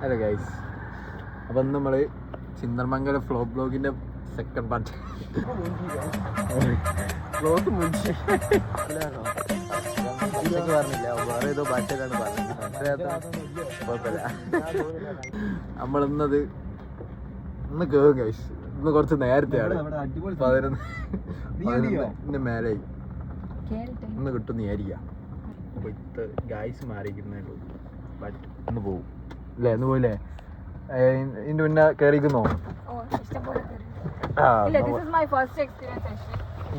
Hello guys അപ്പം നമ്മൾ നമ്മൾ ചിന്തർമംഗലം ഫ്ലോ ബ്ലോഗിന്റെ സെക്കൻഡ് പാർട്ട് ബ്ലോഗ് പറഞ്ഞില്ല. വേറെ ഏതോ ഭാഷയിലാണ് പറഞ്ഞത്. കുഴപ്പമില്ല. നമ്മൾ ഇന്നത് ഇന്ന് കേറും ഗൈസ് ഇന്ന് കുറച്ച് നേരത്തെയാണ്. പതിനൊന്ന് പതിനൊന്ന് മേലെ. ഇന്ന് കിട്ടുന്ന ഏരിയ അപ്പോൾ ഇത്ത ഗായ്സ് മാറിയിരിക്കുന്നേ ഉള്ളൂ. ബട്ട് ഇന്ന് പോവും. അല്ലേ എന്ന് പോയില്ലേ? ഇതിന്റെ മുന്നേ കയറിക്കുന്നോ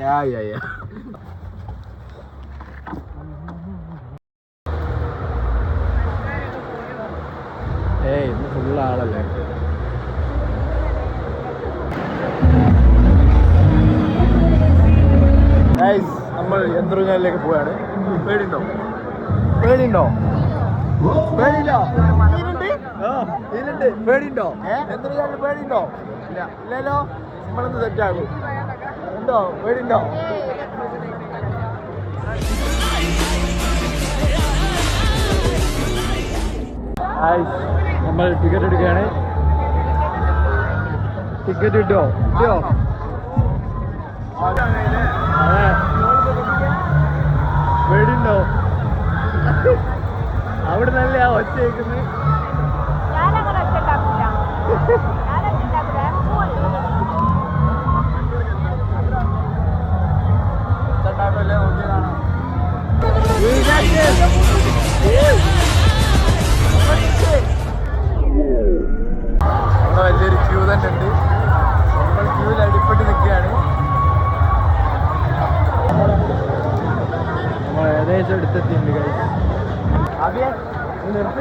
യാ യാ യാ. ഏയ് ഇന്ന് ഫുൾ ആളല്ലേ? നമ്മൾ യന്ത്രങ്ങളിലേക്ക് പോവാണ്. പേടിയുണ്ടോ? പേടിയുണ്ടോ? പേടിയുണ്ടോ ആ, ഇതിലുണ്ട്. പേടിയുണ്ടോ? യന്ത്രങ്ങളിൽ പേടിയുണ്ടോ? ഇല്ല. ഇല്ലല്ലോ? നമ്മളൊന്ന് സെറ്റ് ആകും ഉണ്ടോ? പേടിയുണ്ടോ? നമ്മൾ ടിക്കറ്റ് എടുക്കുകയാണ്. ടിക്കറ്റ് കിട്ടോ? കിട്ടോ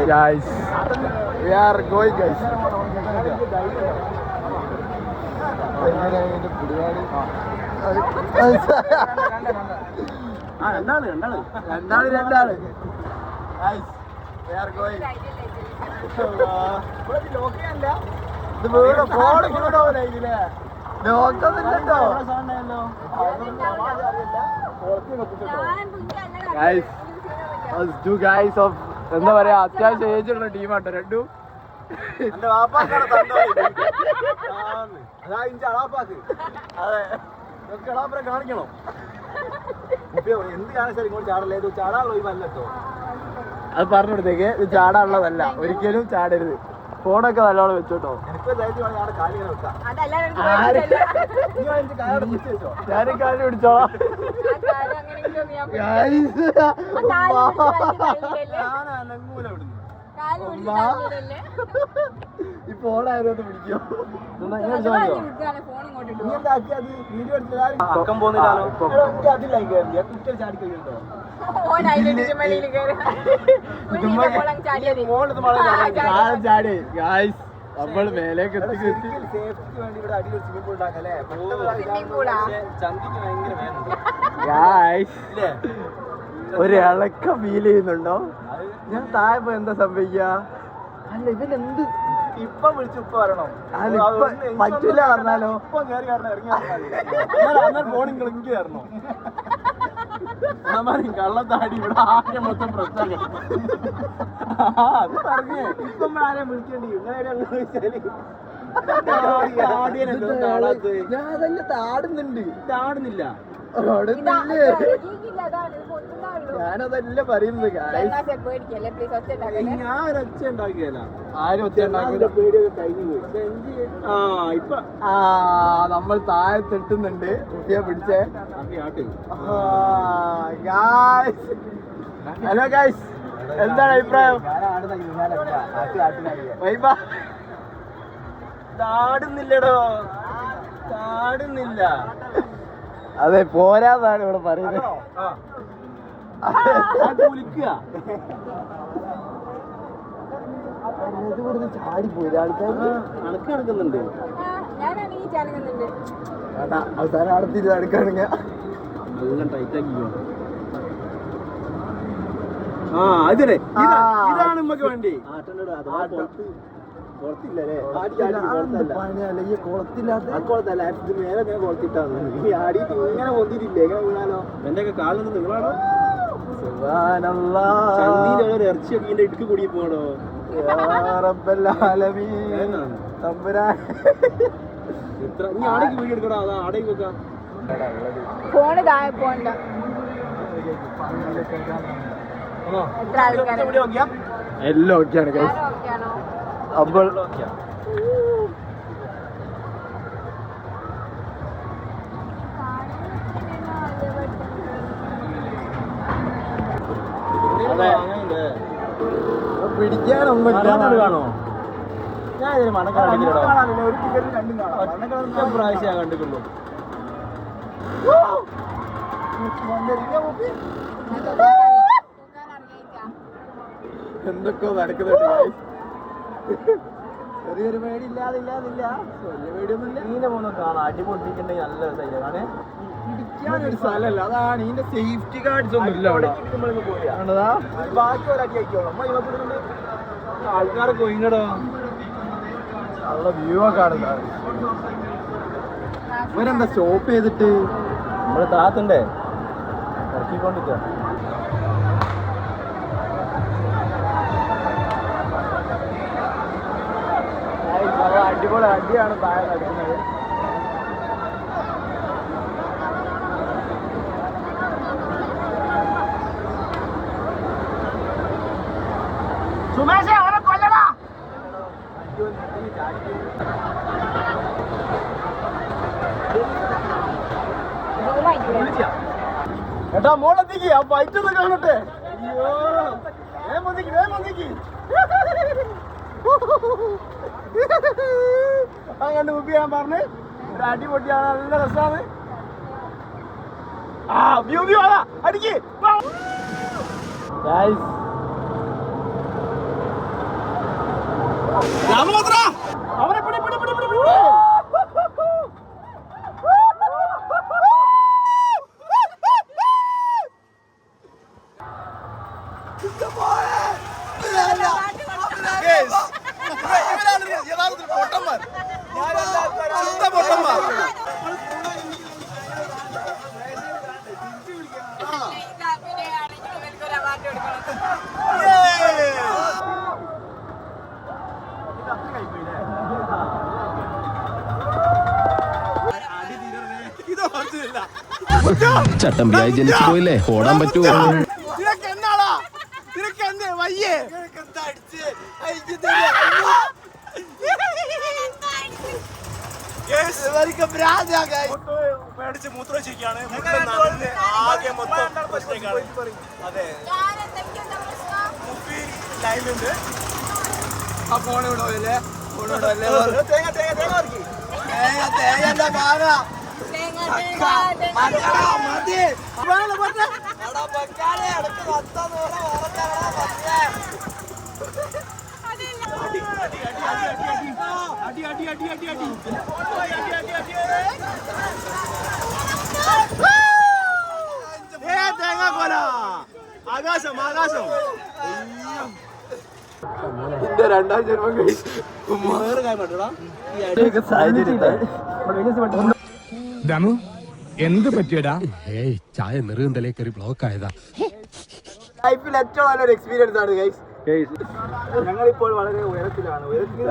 guys we are going guys രണ്ടാൾ രണ്ടാൾ. രണ്ടാൾ രണ്ടാൾ. വീട് ഫോൺ വീടാവൂലേ നോക്കുന്നില്ലല്ലോ Guys. ഓഫ് എന്താ പറയാ അത്യാവശ്യം ഏജുള്ള ടീമാട്ടോ രണ്ടും. എന്റെ വാപ്പാക്കാണ്. അതാ ഇഞ്ചി അളാപ്പാക്ക്. അതെ. ഒക്കെ അളാപ്പനെ കാണിക്കണം. എന്ത് കാണിച്ചാലും ഇങ്ങോട്ട് ചാടല്ലേ? ഇത് ചാടാനുള്ള ഒഴിവല്ല അത് പറഞ്ഞു കൊടുത്തേക്ക് ഇത് ചാടാനുള്ളതല്ല. ഒരിക്കലും ചാടരുത്. ഫോണൊക്കെ നല്ലോണം വെച്ചോട്ടോ. ഞാൻ കാലി പിടിച്ചോളാം. ഞാൻ അനങ്ങൂല ഇവിടുന്ന്. ഈ പിടിക്കോ ഫോൺ ഇങ്ങോട്ട് നീ ഇടുവോ? എന്താക്കി അത് വീഡിയോ എടുത്തില്ല അക്കം പോകുന്നില്ലല്ലോ ആ, ഇപ്പൊ. എടാ, എനിക്ക് അതില്ല കുട്ടികൾ ചാടി കഴിയുണ്ടോ ചാടി. ഗായ്സ് നമ്മൾ മേലേക്ക്? ചന്തിക്ക് ഭയങ്കര ഒരു ഇളക്കം ഫീൽ ചെയ്യുന്നുണ്ടോ ഞാൻ താഴെ പോയി എന്താ സംഭവിക്കുക അല്ല ഇവനെന്ത് ഇപ്പൊ വിളിച്ച് ഇപ്പൊ വരണം പറ്റില്ല പറഞ്ഞാലോ? ഇപ്പൊ കയറി കാരണം ഇറങ്ങി ഫോണിൽ കയറണോ കള്ളത്താടി ഇവിടെ ആകെ മൊത്തം പ്രശ്നം അത് പറഞ്ഞേ ഇപ്പൊ നമ്മൾ ആരെയും വിളിക്കേണ്ടി ഇങ്ങനെ ഞാൻ അതല്ല ഞാനതല്ല പറയുന്നത് ഞാൻ ഒരൊച്ച ഉണ്ടാക്കിയല്ല ആരും ഒച്ച. പേടിയൊക്കെ കഴിഞ്ഞു പോയി? ആ ഇപ്പൊ ആ നമ്മൾ താഴെ തെട്ടുന്നുണ്ട് കുട്ടിയെ പിടിച്ചേ. ഹലോ ഗായ്സ് എന്താണ് അഭിപ്രായം? വൈബ. താടുന്നില്ലടോ താടുന്നില്ല അതെ പോരാന്നാണ് ഇവിടെ പറയുന്നത്. ചാടിപ്പോയി അണക്ക് അവസാനം അടുത്തിട്ട് നല്ല ടൈറ്റ് ആ. ആ. ഇതാണ് നമുക്ക് വേണ്ടി. പണിയല്ല? ഈ കുളത്തില്ലാത്ത അക്കോളത്തല്ല ഇത് മേലെ ഞാൻ കൊളത്തിട്ടാണ്. ഈ ആടിയിട്ട് ഇങ്ങനെ പൊന്തിട്ടില്ലേ എങ്ങനെ വീണാലോ? എന്റെ ഒക്കെ കാലിൽ നിന്ന് നിങ്ങളാണോ? സുബ്ഹാനല്ലാ. ചന്തിയിലെ ഒരു ഇറച്ചിയൊക്കെ ഇതിന്റെ ഇടുക്ക് കൂടി പോണോ. നീ ആടേക്ക് വീഡിയോ എടുക്കടാ. അതാ ആടേക്ക് വെക്കാം. ഫോണ് താഴെ പോണ്ട എല്ലാം ഓക്കെയാണോ? അപ്പോൾ പിടിക്കാനൊന്നും പ്രാവശ്യം കണ്ടിട്ടുള്ളൂ. എന്തൊക്കെയോ നടക്കുന്നുണ്ട്. ചെറിയൊരു പേടി ഇല്ലാതെ ഇല്ലാതില്ല. വലിയ പേടിയൊന്നുമില്ല. നീനെ പോകുന്ന കാണാം. അടിപൊളിക്കുണ്ടെങ്കിൽ നല്ല രസമായില്ലേ കാണേ സ്ഥലമല്ല. അതാണ് ഇതിന്റെ സേഫ്റ്റി ഗാർഡ്സ് ഒന്നും ഇല്ല അവിടെ. ആണതാ ബാക്കി ഒരാക്കി ആക്കിയോളൂ ആൾക്കാരെ കൊയിങ്ങടോ നല്ല വ്യൂ ഒക്കെ കാണുന്നതാണ് ഇവരെന്താ സ്റ്റോപ്പ് ചെയ്തിട്ട്? നമ്മൾ താത്തണ്ടേ ഇറക്കിക്കൊണ്ടിരിക്ക. അടിപൊളി അടിയാണ് താഴെ നടക്കുന്നത് സുമേഷേ അവനെ കൊല്ലടാ. എടാ മോളെത്തിക്ക്. ആ ഫൈറ്റ് ഒന്ന് കാണട്ടെ. അയ്യോ. വേഗം വന്നിക്ക് വേഗം വന്നിക്ക്. ആ കണ്ട് മുമ്പ് ഞാൻ പറഞ്ഞു ഒരു അടി പൊട്ടിയാണ് നല്ല രസമാണ് ആ വ്യൂ വ്യൂ അടിക്ക്. ഗൈസ് അവനെ പിടി പിടി പിടി പിടി പിടി യഥാർത്ഥത്തിൽ പൊട്ടന്മാർ ശുദ്ധ പൊട്ടന്മാർ ഇത് മനസ്സിലില്ല ചട്ടമ്പിയായി ജനിച്ചു പോയില്ലേ? ഓടാൻ പറ്റുമോ? പേടിച്ച് മൂത്രമൊഴിച്ചിരിക്കുകയാണ് ആകെ മൊത്തം അതെ. മുപ്പി ലൈനുണ്ട്. ആ ഫോൺ ഇവിടെ പോയില്ലേ ഫോൺ ഇവിടെ തേങ്ങ തേങ്ങ തേങ്ങ തേങ്ങ തേങ്ങ എന്താ കാണാ അടി അടി അടി അടി അടി തേങ്ങ കൊല. ആകാശം ആകാശം എന്റെ രണ്ടാം ജന്മം കഴിച്ചു വേറെ കാര്യം പറ്റടാ ദമു എന്ത് പറ്റിയടാ? ഏയ് ചായ നെറുകന്തലേ കയറി ബ്ലോക്ക് ആയതാ. ലൈഫിൽ ഏറ്റവും നല്ലൊരു എക്സ്പീരിയൻസ് ആണ് ഗൈസ് ഞങ്ങളിപ്പോൾ വളരെ ഉയരത്തിലാണ്. ഉയരത്തിൽ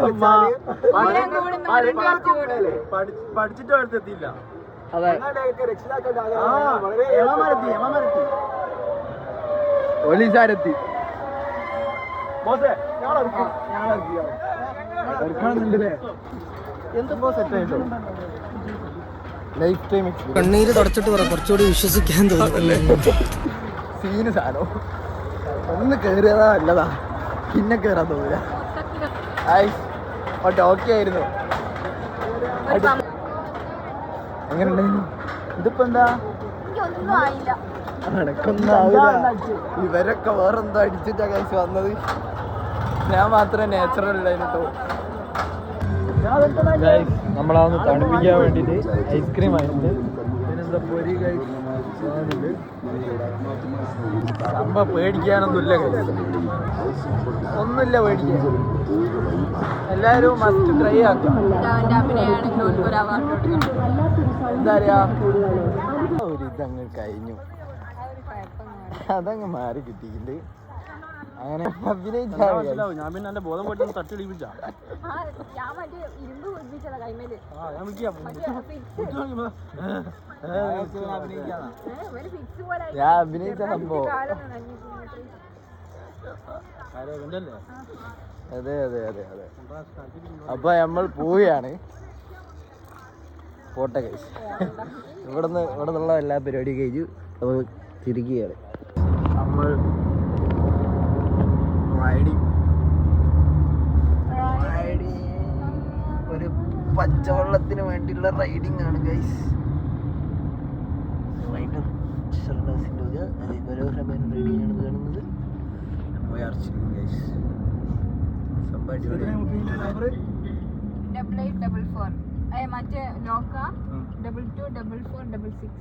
പഠിച്ചിട്ട് അടുത്തെത്തിയില്ല. ആഗ്രഹം വളരെ ലൈഫ് ടൈം കണ്ണീര് തുടച്ചിട്ട് പറ കുറച്ചുകൂടി വിശ്വസിക്കാൻ തോന്നുന്നല്ലേ സീന് സാധനം. ഒന്ന് കയറിയതാ നല്ലതാ. പിന്നെ കയറാൻ തോന്നില്ല ഹായ് ഓട്ടെ ഓക്കെ ആയിരുന്നു. എങ്ങനെ ഉണ്ടായിരുന്നു ഇതിപ്പോ എന്താ? ആവില്ല ഇവരൊക്കെ വേറെന്തോ അടിച്ചിട്ടാ കഴിച്ച് വന്നത്. ഞാൻ മാത്രമേ നാച്ചുറൽ ഉണ്ടായിരുന്നു നമ്മളതൊന്ന് തണുപ്പിക്കാൻ വേണ്ടിയിട്ട് ഐസ്ക്രീം ആയിട്ട് പിന്നെന്താ പൊരി കഴിക്കുന്നുണ്ട് സംഭവം പേടിക്കാനൊന്നുമില്ല. ഒന്നുമില്ല പേടിക്കാൻ. എല്ലാവരും മസ്റ്റ് ട്രൈ ആക്കാം എന്താ പറയാ ഒരു ഇതങ്ങ് കഴിഞ്ഞു. അതങ്ങ് മാറി കിട്ടിയിട്ടുണ്ട്. അങ്ങനെ മനസ്സിലാവും. ഞാൻ പിന്നെ എന്റെ ബോധം പോയിട്ട് തട്ടി ഇടിപ്പിച്ച ആ ഞാൻ അഭിനയിച്ച സംഭവം. അതെ അതെ അതെ അതെ. അപ്പൊ നമ്മൾ പോവുകയാണ്. പോട്ടെ കഴിച്ചു ഇവിടുന്ന് ഇവിടെ നിന്നുള്ള എല്ലാ പരിപാടിയും കഴിഞ്ഞു. നമ്മൾ തിരിക്കുകയാണ് നമ്മൾ റൈഡിങ് റൈഡിങ് ഒരു പച്ചവെള്ളത്തിന് വേണ്ടിയുള്ള റൈഡിങ് ആണ് ഗൈസ് റൈഡർ ഷർണാസിന്റെ ഒരു മനോഹരമായ റൈഡിങ് ആണ് കാണുന്നത്. ഡബിൾ എയ്റ്റ് ഡബിൾ ഫോർ മറ്റേ ലോക്ക double two double four double six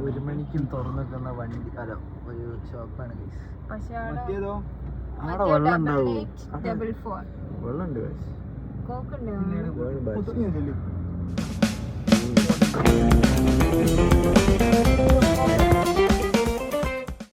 ഒരു മണിക്കും തുറന്നിട്ടുന്ന വണ്ടി അല്ല ഒരു ഷോപ്പാണ് അവിടെ അവിടെ വെള്ളം ഫോർ വെള്ളം ഉണ്ട് ഗൈസ് കോക്ക് ഉണ്ട് ബാക്കി